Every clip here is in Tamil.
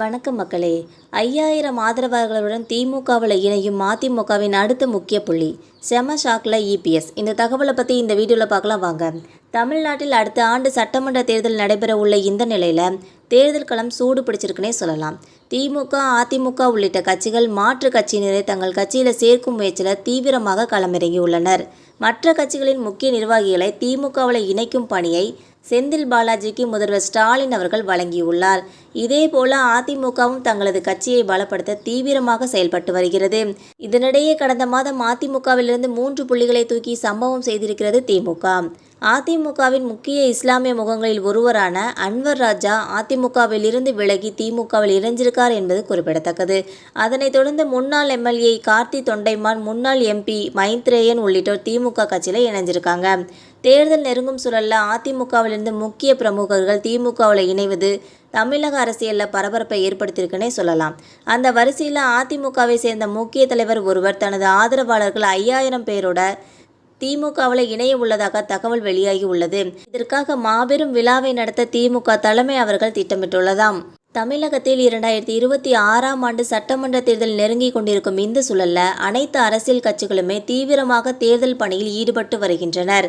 வணக்கம் மக்களே. ஐயாயிரம் ஆதரவாளர்களுடன் திமுகவில் இணையும் மதிமுகவின் அடுத்த முக்கிய புள்ளி. செம ஷாக்கில் இபிஎஸ் இந்த தகவலை பற்றி இந்த வீடியோவில் பார்க்கலாம் வாங்க. தமிழ்நாட்டில் அடுத்த ஆண்டு சட்டமன்ற தேர்தல் நடைபெற உள்ள இந்த நிலையில் தேர்தல் களம் சூடு பிடிச்சிருக்குன்னே சொல்லலாம். திமுக அதிமுக உள்ளிட்ட கட்சிகள் மாற்று கட்சியினரை தங்கள் கட்சியில் சேர்க்கும் முயற்சியில் தீவிரமாக களமிறங்கியுள்ளனர். மற்ற கட்சிகளின் முக்கிய நிர்வாகிகளை திமுகவில் இணைக்கும் பணியை செந்தில் பாலாஜிக்கு முதல்வர் ஸ்டாலின் அவர்கள் வழங்கியுள்ளார். இதேபோல அதிமுகவும் தங்களது கட்சியை பலப்படுத்த தீவிரமாக செயல்பட்டு வருகிறது. இதனிடையே கடந்த மாதம் அதிமுகவிலிருந்து மூன்று புள்ளிகளை தூக்கி சம்பவம் செய்திருக்கிறது திமுக. அதிமுகவின் முக்கிய இஸ்லாமிய முகங்களில் ஒருவரான அன்வர் ராஜா அதிமுகவில் இருந்து விலகி திமுகவில் இணைஞ்சிருக்கார் என்பது குறிப்பிடத்தக்கது. அதனைத் தொடர்ந்து முன்னாள் எம்எல்ஏ கார்த்தி தொண்டைமான் முன்னாள் எம்பி மைத்ரேயன் உள்ளிட்டோர் திமுக கட்சியில் இணைஞ்சிருக்காங்க. தேர்தல் நெருங்கும் சூழல்ல அதிமுகவிலிருந்து முக்கிய பிரமுகர்கள் திமுகவில் இணைவது தமிழக அரசியலில் பரபரப்பை ஏற்படுத்தியிருக்குன்னே சொல்லலாம். அந்த வரிசையில் அதிமுகவை சேர்ந்த முக்கிய தலைவர் ஒருவர் தனது ஆதரவாளர்கள் ஐயாயிரம் பேரோட திமுகவில் இணைய உள்ளதாக தகவல் வெளியாகி உள்ளது. இதற்காக மாபெரும் விழாவை நடத்த திமுக தலைமை அவர்கள் திட்டமிட்டுள்ளதாம். தமிழகத்தில் இரண்டாயிரத்தி இருபத்தி ஆறாம் ஆண்டு சட்டமன்ற தேர்தல் நெருங்கி கொண்டிருக்கும் இந்த சூழல்ல அனைத்து அரசியல் கட்சிகளுமே தீவிரமாக தேர்தல் பணியில் ஈடுபட்டு வருகின்றனர்.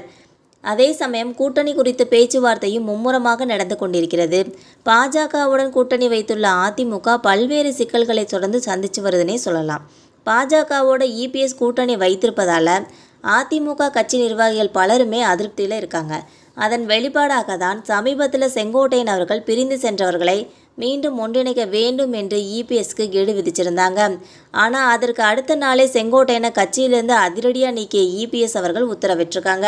அதே சமயம் கூட்டணி குறித்த பேச்சுவார்த்தையும் மும்முரமாக நடந்து கொண்டிருக்கிறது. பாஜகவுடன் கூட்டணி வைத்துள்ள அதிமுக பல்வேறு சிக்கல்களை தொடர்ந்து சந்தித்து வருதுன்னே சொல்லலாம். பாஜகவோட இபிஎஸ் கூட்டணி வைத்திருப்பதால் அதிமுக கட்சி நிர்வாகிகள் பலருமே அதிருப்தியில் இருக்காங்க. அதன் வெளிப்பாடாக தான் சமீபத்தில் செங்கோட்டையன் அவர்கள் பிரிந்து சென்றவர்களை மீண்டும் ஒன்றிணைக்க வேண்டும் என்று இபிஎஸ்க்கு கெடு விதிச்சிருந்தாங்க. ஆனால் அதற்கு அடுத்த நாளே செங்கோட்டையனை கட்சியிலிருந்து அதிரடியாக நீக்கிய இபிஎஸ் அவர்கள் உத்தரவிட்டிருக்காங்க.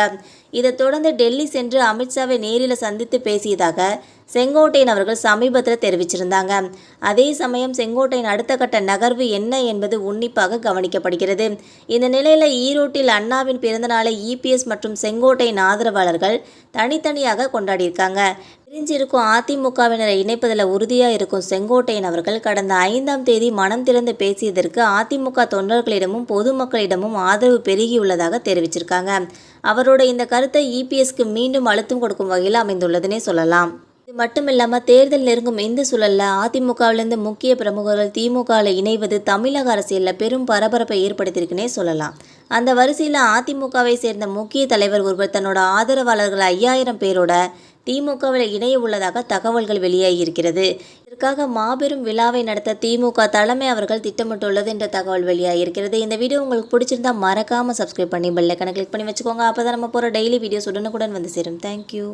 இதைத் தொடர்ந்து டெல்லி சென்று அமித்ஷாவை நேரில் சந்தித்து பேசியதாக செங்கோட்டையன் அவர்கள் சமீபத்தில் தெரிவிச்சிருந்தாங்க. அதே சமயம் செங்கோட்டையின் அடுத்த கட்ட நகர்வு என்ன என்பது உன்னிப்பாக கவனிக்கப்படுகிறது. இந்த நிலையில் ஈரோட்டில் அண்ணாவின் பிறந்தநாளை இபிஎஸ் மற்றும் செங்கோட்டையின் ஆதரவாளர்கள் தனித்தனியாக கொண்டாடியிருக்காங்க. பிரிஞ்சிருக்கும் அதிமுகவினரை இணைப்பதில் உறுதியாக இருக்கும் செங்கோட்டையன் அவர்கள் கடந்த ஐந்தாம் தேதி மனம் திறந்து பேசியதற்கு அதிமுக தொண்டர்களிடமும் பொதுமக்களிடமும் ஆதரவு பெருகியுள்ளதாக தெரிவிச்சிருக்காங்க. அவரோட இந்த கருத்தை இபிஎஸ்க்கு மீண்டும் அழுத்தம் கொடுக்கும் வகையில் அமைந்துள்ளதுன்னே சொல்லலாம். இது மட்டும் இல்லாமல் தேர்தல் நெருங்கும் இந்த சூழலில் அதிமுகவிலிருந்து முக்கிய பிரமுகர்கள் திமுகவில் இணைவது தமிழக அரசியலில் பெரும் பரபரப்பை ஏற்படுத்தியிருக்குன்னே சொல்லலாம். அந்த வரிசையில் அதிமுகவை சேர்ந்த முக்கிய தலைவர் ஒருவர் தன்னோட ஆதரவாளர்கள் ஐயாயிரம் பேரோட திமுகவில் இணைய உள்ளதாக தகவல்கள் வெளியாகியிருக்கிறது. இதற்காக மாபெரும் விழாவை நடத்த திமுக தலைமை அவர்கள் திட்டமிட்டுள்ளது என்ற தகவல் வெளியாகியிருக்கிறது. இந்த வீடியோ உங்களுக்கு பிடிச்சிருந்தா மறக்காமல் சப்ஸ்கிரைப் பண்ணி பெல்லைக்கனை கிளிக் பண்ணி வச்சுக்கோங்க. அப்போ தான் நம்ம போகிற டெய்லி வீடியோஸ் உடனுக்குடன் வந்து சேரும். தேங்க்யூ